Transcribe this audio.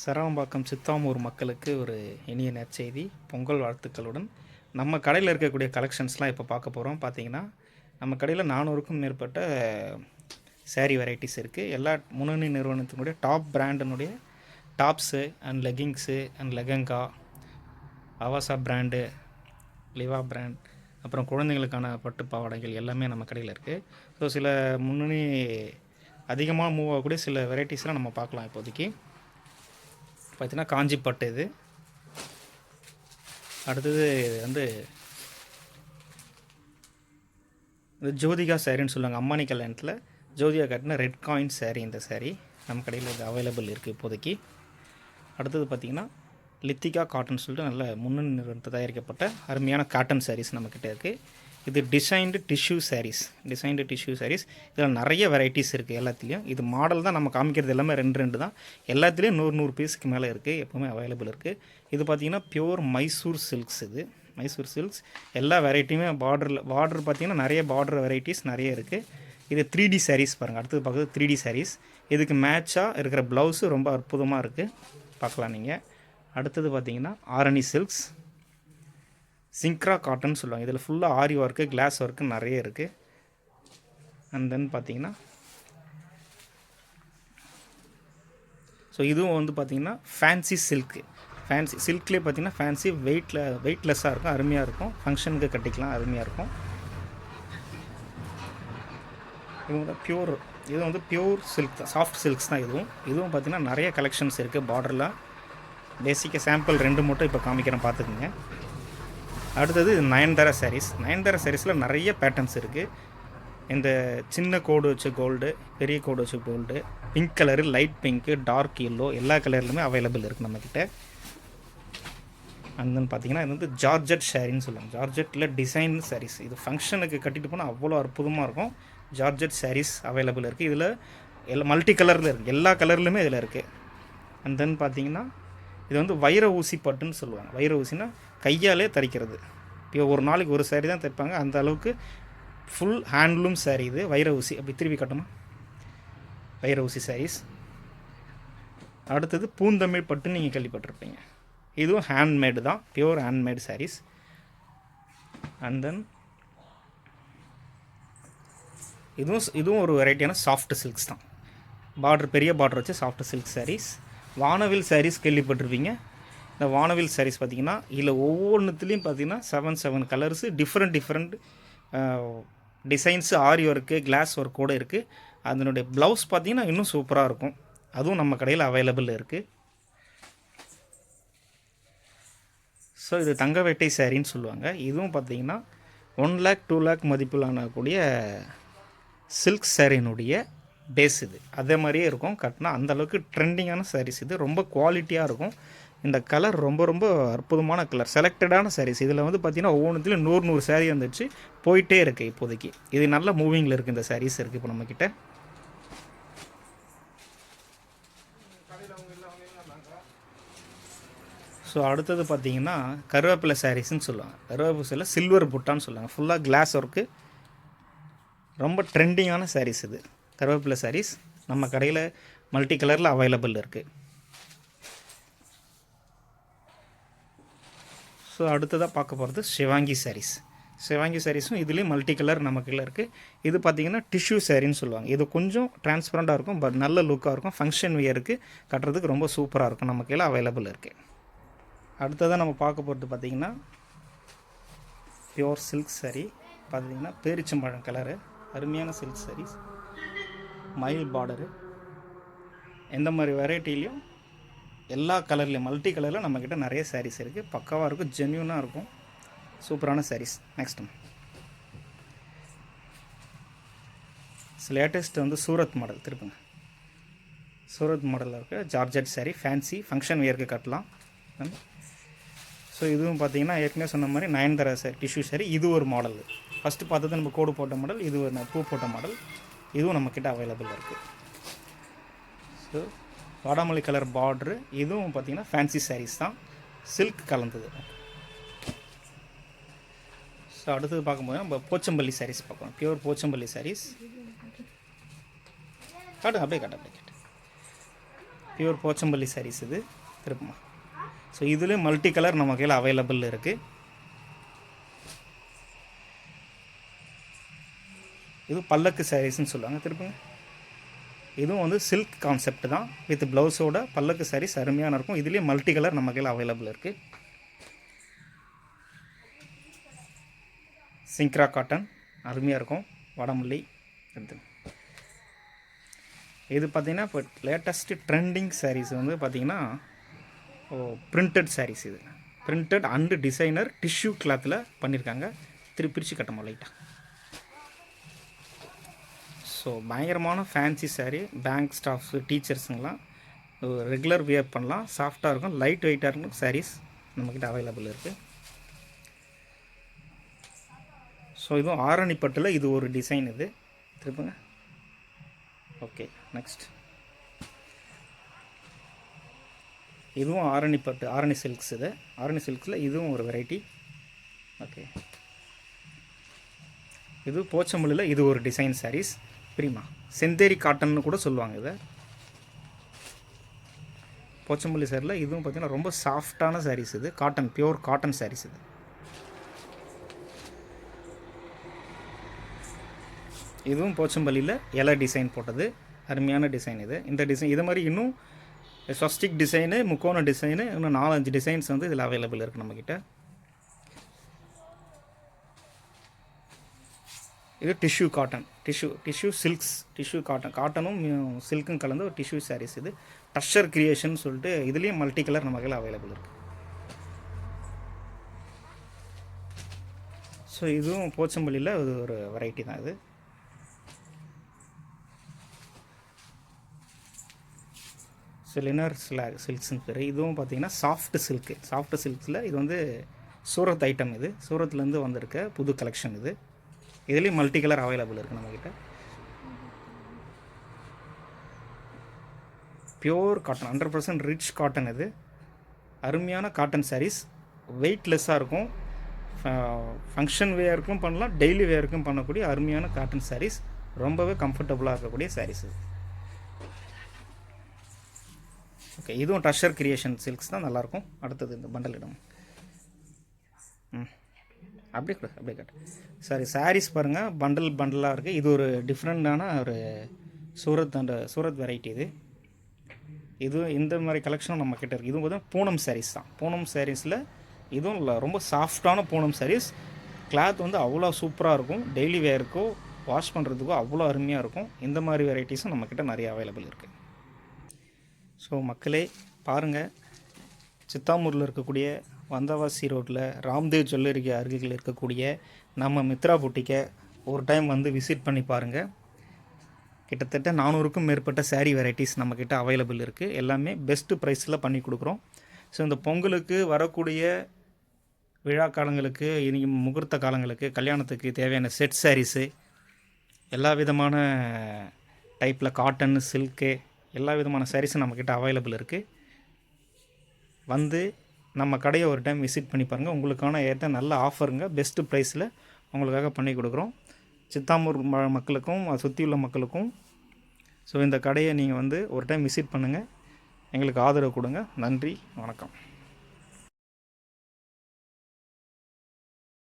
சரவம்பாக்கம் சித்தாமூர் மக்களுக்கு ஒரு இனிய நற்செய்தி. பொங்கல் வாழ்த்துக்களுடன். நம்ம கடையில் இருக்கக்கூடிய கலெக்ஷன்ஸ்லாம் இப்போ பார்க்க போகிறோம் பார்த்தீங்கன்னா நம்ம கடையில் நானூறுக்கும் மேற்பட்ட சேரீ வெரைட்டிஸ் இருக்குது எல்லா முன்னணி நிறுவனத்தினுடைய top பிராண்டினுடைய tops and leggings and lehenga Avasa brand Liva brand அப்புறம் குழந்தைங்களுக்கான பட்டு பாவாடைகள் எல்லாமே நம்ம கடையில் இருக்குது ஸோ சில முன்னணி அதிகமாக மூவ் ஆகக்கூடிய சில வெரைட்டிஸ்லாம் நம்ம பார்க்கலாம் இப்போதைக்கு. பார்த்தீங்கன்னா காஞ்சிப்பட்டு இது. அடுத்தது வந்து இது ஜோதிகா சாரின்னு சொல்லுவாங்க. அம்மானி கல்யாணத்தில் ஜோதிகா கட்டின ரெட் காயின் சேரீ இந்த சேரீ நம்ம கடையில் இது அவைலபிள் இருக்குது இப்போதைக்கு. அடுத்தது பார்த்திங்கன்னா லித்திகா காட்டன் சொல்லிட்டு நல்ல முன்னணி நிறுவனத்தை தயாரிக்கப்பட்ட அருமையான காட்டன் சாரீஸ் நம்மக்கிட்ட இருக்குது இது designed tissue sarees designed tissue sarees இதில் நிறைய வெரைட்டிஸ் இருக்குது எல்லாத்துலேயும். இது மாடல் தான் நம்ம காமிக்கிறது எல்லாமே ரெண்டு ரெண்டு தான். எல்லாத்துலேயும் நூறு நூறு பீஸுக்கு மேலே இருக்குது எப்போவுமே அவைலபிள் இருக்குது இது பார்த்திங்கன்னா பியூர் மைசூர் சில்க்ஸ் இது. மைசூர் சில்க்ஸ் எல்லா வெரைட்டியுமே பார்டரில் பார்டர் பார்த்திங்கன்னா நிறைய பார்டர் வெரைட்டிஸ் நிறைய இருக்குது இது த்ரீ டி சாரீஸ் பாருங்கள் அடுத்தது பார்க்குறது த்ரீ டி சாரீஸ் இதுக்கு மேட்சாக இருக்கிற ப்ளவுஸு ரொம்ப அற்புதமாக இருக்குது பார்க்கலாம் நீங்கள் அடுத்தது பார்த்திங்கன்னா ஆரணி சில்க்ஸ் சிங்க்ரா காட்டன் சொல்லுவாங்க. இதில் ஃபுல்லாக ஆரி ஒர்க்கு கிளாஸ் ஒர்க்கு நிறைய இருக்குது அண்ட் தென் பார்த்தீங்கன்னா ஸோ இதுவும் வந்து பார்த்திங்கன்னா ஃபேன்சி சில்க்கு ஃபேன்சி சில்க்லேயே பார்த்தீங்கன்னா ஃபேன்சி வெயிட்டில் வெயிட்லெஸ்ஸாக இருக்கும் அருமையாக இருக்கும். ஃபங்க்ஷனுக்கு கட்டிக்கலாம் அருமையாக இருக்கும். இது வந்து பியூர் இது வந்து பியூர் சில்க் தான். சாஃப்ட் சில்க்ஸ் தான் இதுவும். இதுவும் பார்த்தீங்கன்னா நிறைய கலெக்ஷன்ஸ் இருக்குது பார்டரில் பேசிக்காக சாம்பிள் ரெண்டு மட்டும் இப்போ காமிக்கிறேன் பார்த்துக்குங்க அடுத்தது நயன்தாரா சாரீஸ் நயன்தாரா சாரீஸில் நிறைய பேட்டர்ன்ஸ் இருக்குது இந்த சின்ன கோடு வச்ச கோல்டு பெரிய கோடு வச்ச gold pink colour light pink dark yellow எல்லா கலர்லையுமே அவைலபிள் இருக்குது நம்மக்கிட்ட அண்ட் தென் பார்த்தீங்கன்னா இது வந்து ஜார்ஜெட் ஷேரின்னு சொல்லுவாங்க. ஜார்ஜெட்டில் டிசைன் சாரீஸ் இது ஃபங்க்ஷனுக்கு கட்டிட்டு போனால் அவ்வளோ அற்புதமாக இருக்கும். ஜார்ஜெட் சாரீஸ் அவைலபிள் இருக்குது இதில் எல்லா மல்டி கலரில் இருக்குது எல்லா கலர்லையுமே இதில் இருக்குது அண்ட் தென் பார்த்தீங்கன்னா இது வந்து வைர ஊசி பட்டுன்னு சொல்லுவாங்க. வைர ஊசினா கையாலே தரிக்கிறது. இப்போ ஒரு நாளைக்கு ஒரு சேரீ தான் தைப்பாங்க. அந்த அளவுக்கு ஃபுல் ஹேண்ட்லூம் saree இது. வைர ஊசி. அப்படி திருப்பி கட்டமா வைர ஊசி சாரீஸ் அடுத்தது பூந்தமிழ் பட்டு நீங்கள் கேள்விப்பட்டிருப்பீங்க. இதுவும் ஹேண்ட்மேடு தான். Pure handmade sarees and then இதுவும் இதுவும் ஒரு வெரைட்டியான சாஃப்ட் சில்க்ஸ் தான். பார்டர் பெரிய பார்டர் வச்சு சாஃப்ட் சில்க் சாரீஸ் வானவில் சாரீஸ் கேள்விப்பட்டிருப்பீங்க. இந்த வானவில் சாரீஸ் பார்த்தீங்கன்னா இதில் ஒவ்வொன்றுத்துலேயும் பார்த்தீங்கன்னா seven seven colours different different designs aari work glass ஒர்க்கோடு இருக்குது அதனுடைய ப்ளவுஸ் பார்த்தீங்கன்னா இன்னும் சூப்பராக இருக்கும். அதுவும் நம்ம கடையில் அவைலபிள் இருக்குது ஸோ இது தங்க வேட்டை சாரின்னு சொல்லுவாங்க. இதுவும் பார்த்தீங்கன்னா ஒன் லேக் டூ லேக் மதிப்பிலானக்கூடிய சில்க் சாரினுடைய பேஸ் இது. அதே மாதிரியே இருக்கும். கட்டினா அந்த அளவுக்கு ட்ரெண்டிங்கான சாரீஸ் இது. ரொம்ப குவாலிட்டியாக இருக்கும். இந்த கலர் ரொம்ப ரொம்ப அற்புதமான கலர் செலக்டடான சாரீஸ் இதில் வந்து பார்த்திங்கன்னா ஒவ்வொன்றுத்துலையும் நூறு நூறு சாரீ வந்துச்சு போயிட்டே இருக்குது இப்போதைக்கு. இது நல்ல மூவிங்கில் இருக்குது இந்த சாரீஸ் இருக்குது இப்போ நம்மக்கிட்ட ஸோ அடுத்தது பார்த்தீங்கன்னா கருவேப்பிலை சாரீஸ்ன்னு சொல்லுவாங்க. கருவேப்பிலை சில்வர் புட்டான்னு சொல்லுவாங்க. ஃபுல்லாக கிளாஸ் ஒர்க்கு ரொம்ப ட்ரெண்டிங்கான சாரீஸ் இது. கருவேப்பிலை சாரீஸ் நம்ம கடையில் மல்டி கலரில் அவைலபிள் இருக்குது ஸோ அடுத்ததாக பார்க்க போகிறது சிவாங்கி சாரீஸ் சிவாங்கி சாரீஸும் இதுலேயும் மல்டி கலர் நமக்குள்ள இருக்குது இது பார்த்திங்கன்னா டிஷ்யூ சாரின்னு சொல்லுவாங்க. இது கொஞ்சம் டிரான்ஸ்பரண்ட்டாக இருக்கும் பட் நல்ல லுக்காக இருக்கும். ஃபங்க்ஷன் வியருக்கு கட்டுறதுக்கு ரொம்ப சூப்பராக இருக்கும். நமக்கு எல்லாம் அவைலபிள் இருக்குது அடுத்ததாக நம்ம பார்க்க போகிறது பார்த்திங்கன்னா பியோர் சில்க் சாரீ பார்த்தீங்கன்னா பேரிச்சம்பழம் கலரு அருமையான சில்க் சாரீஸ் மயில் பார்டரு எந்த மாதிரி வெரைட்டிலையும் எல்லா கலர்லேயும் மல்டி கலரில் நம்மக்கிட்ட நிறைய சாரீஸ் இருக்குது பக்காவாக இருக்கும் ஜென்யூனாக இருக்கும். சூப்பரான சாரீஸ் நெக்ஸ்ட் லேட்டஸ்ட் வந்து சூரத் மாடல் திருப்புங்க. சூரத் மாடலில் இருக்க ஜார்ஜட் saree. ஃபேன்சி ஃபங்க்ஷன் வியர்க்கு கட்டலாம். ஸோ இதுவும் பார்த்தீங்கன்னா ஏற்கனவே சொன்ன மாதிரி நயன்தரா சாரி டிஷ்யூ சாரி இது ஒரு மாடல் ஃபஸ்ட்டு பார்த்தது நம்ம கோடு போட்ட மாடல் இது ஒரு பூ போட்ட மாடல் இதுவும் நம்மக்கிட்ட அவைலபிள் இருக்குது ஸோ வாடாமல்லி கலர் பார்ட்ரு இதுவும் பார்த்தீங்கன்னா ஃபேன்சி சாரீஸ் தான். சில்க் கலந்தது. ஸோ அடுத்தது பார்க்கும்போது நம்ம போச்சம்பள்ளி சாரீஸ் பார்க்கலாம். பியூர் போச்சம்பள்ளி சாரீஸ் காட்டுங்க அப்படியே காட்டு அப்படியே காட்டு. பியூர் போச்சம்பள்ளி சாரீஸ் இது. திருப்பமா. ஸோ இதுலேயும் மல்டி கலர் நம்ம கையில் அவைலபிள் இருக்குது இது பல்லக்கு சாரீஸ்ன்னு சொல்லுவாங்க. திருப்புங்க. இதுவும் வந்து சில்க் கான்செப்ட் தான். வித் ப்ளவுஸோட பல்லக்கு சாரீஸ் அருமையான இருக்கும். இதுலேயும் மல்டி கலர் நம்ம கையில் அவைலபிள் இருக்குது சிங்க்ரா காட்டன் அருமையாக இருக்கும். வடமல்லி. எடுத்து இது பார்த்திங்கன்னா இப்போ லேட்டஸ்ட்டு ட்ரெண்டிங் சாரீஸ் வந்து பார்த்திங்கன்னா ஓ பிரிண்டட் சாரீஸ் இது. பிரிண்டட் அண்டு டிசைனர் டிஷ்யூ கிளாத்தில் பண்ணியிருக்காங்க திரு பிரித்து கட்டமா லைட்டாக ஸோ பயங்கரமான ஃபேன்சி சாரீ பேங்க் ஸ்டாஃப்ஸு டீச்சர்ஸுங்கெலாம் ரெகுலர் வியர் பண்ணலாம். சாஃப்டாக இருக்கும். லைட் வெயிட்டாக இருக்கும். சாரீஸ் நம்மக்கிட்ட அவைலபிள் இருக்குது ஸோ இதுவும் ஆரணிப்பட்டில் இது ஒரு டிசைன் இது. திருப்புங்க. ஓகே நெக்ஸ்ட் இதுவும் ஆரணி பட்டு ஆரணி சில்க்ஸ் இது. ஆரணி சில்க்ஸில் இதுவும் ஒரு வெரைட்டி ஓகே இது போச்சம்பள்ளியில் இது ஒரு டிசைன் சாரீஸ் பிரிமா. செந்தேரி காட்டன்னு கூட சொல்லுவாங்க இதை. போச்சம்பள்ளி சேரில் இதுவும் பார்த்திங்கன்னா ரொம்ப சாஃப்டான சாரீஸ் இது. காட்டன் பியூர் காட்டன் சாரீஸ் இது. இதுவும் போச்சம்பள்ளியில் இலை டிசைன் போட்டது. அருமையான டிசைன் இது. இந்த டிசைன் இது மாதிரி இன்னும் ஸ்வஸ்டிக் டிசைனு முக்கோண டிசைனு இன்னும் நாலஞ்சு டிசைன்ஸ் வந்து இதில் அவைலபிள் இருக்குது நம்மக்கிட்ட இது tissue cotton tissue tissue silks tissue cotton காட்டனும் சில்க்கும் கலந்து ஒரு டிஷ்யூ சாரீஸ் இது. டஷர் கிரியேஷன் சொல்லிட்டு இதுலேயும் மல்டி கலர் நம்ம கையில் அவைலபிள் இருக்குது ஸோ இதுவும் போச்சம்பள்ளியில் இது ஒரு வெரைட்டி தான் இது. சிலினர் ஸ்லா சில்க்ஸ்னு பேர். இதுவும் பார்த்தீங்கன்னா சாஃப்ட் சில்க்கு சாஃப்ட் சில்க்ஸில் இது வந்து சூரத் ஐட்டம் இது. சூரத்துலேருந்து வந்திருக்க புது கலெக்ஷன் இது. இதுலேயும் மல்டி கலர் அவைலபிள் இருக்குது நம்மக்கிட்ட pure cotton hundred percent rich cotton இது. அருமையான காட்டன் சாரீஸ் வெயிட்லெஸ்ஸாக இருக்கும். ஃபங்க்ஷன் வேருக்கும் பண்ணலாம் டெய்லி வேருக்கும் பண்ணக்கூடிய அருமையான காட்டன் சாரீஸ் ரொம்பவே கம்ஃபர்டபுளாக இருக்கக்கூடிய சாரீஸ் இது. ஓகே இதுவும் டஷர் கிரியேஷன் சில்க்ஸ் தான் நல்லாயிருக்கும். அடுத்தது இந்த பண்டல் இடம். அப்படியே கூட அப்படியே கட்டு. சாரி சாரீஸ் பாருங்கள் பண்டல் பண்டலாக இருக்குது இது ஒரு டிஃப்ரெண்ட்டான ஒரு சூரத் அந்த சூரத் வெரைட்டி இது. இது இந்த மாதிரி கலெக்ஷனும் நம்மக்கிட்ட இருக்குது இதுவும் பார்த்தா பூனம் சாரீஸ் தான். பூனம் சாரீஸில் இதுவும் இல்லை ரொம்ப சாஃப்டான பூனம் சாரீஸ் கிளாத் வந்து அவ்வளோ சூப்பராக இருக்கும். டெய்லி வேருக்கோ வாஷ் பண்ணுறதுக்கோ அவ்வளோ அருமையாக இருக்கும். இந்த மாதிரி வெரைட்டிஸும் நம்மக்கிட்ட நிறைய அவைலபிள் இருக்குது ஸோ மக்களே பாருங்கள் சித்தாமூரில் இருக்கக்கூடிய வந்தவாசி ரோட்டில் ராம்தேவ் ஜுவல்லரிக்கு அருகில் இருக்கக்கூடிய நம்ம மித்ரா புட்டிக்கை ஒரு டைம் வந்து விசிட் பண்ணி பாருங்கள் கிட்டத்தட்ட நானூறுக்கும் மேற்பட்ட சாரீ வெரைட்டிஸ் நம்மக்கிட்ட அவைலபிள் இருக்குது எல்லாமே பெஸ்ட்டு ப்ரைஸில் பண்ணி கொடுக்குறோம். ஸோ இந்த பொங்கலுக்கு வரக்கூடிய விழா காலங்களுக்கு இனி முகூர்த்த காலங்களுக்கு கல்யாணத்துக்கு தேவையான செட் சாரீஸு எல்லா விதமான டைப்பில் காட்டன் சில்க்கு எல்லா விதமான சாரீஸும் நம்மக்கிட்ட அவைலபிள் இருக்குது வந்து நம்ம கடையை ஒரு டைம் விசிட் பண்ணி பாருங்கள் உங்களுக்கான ஏற்ற நல்ல ஆஃபருங்க பெஸ்ட்டு ப்ரைஸில் உங்களுக்காக பண்ணி கொடுக்குறோம். சித்தாமூர் ம மக்களுக்கும் அதை சுற்றியுள்ள மக்களுக்கும். ஸோ இந்த கடையை நீங்கள் வந்து ஒரு டைம் விசிட் பண்ணுங்கள் எங்களுக்கு ஆதரவு கொடுங்க. நன்றி. வணக்கம்.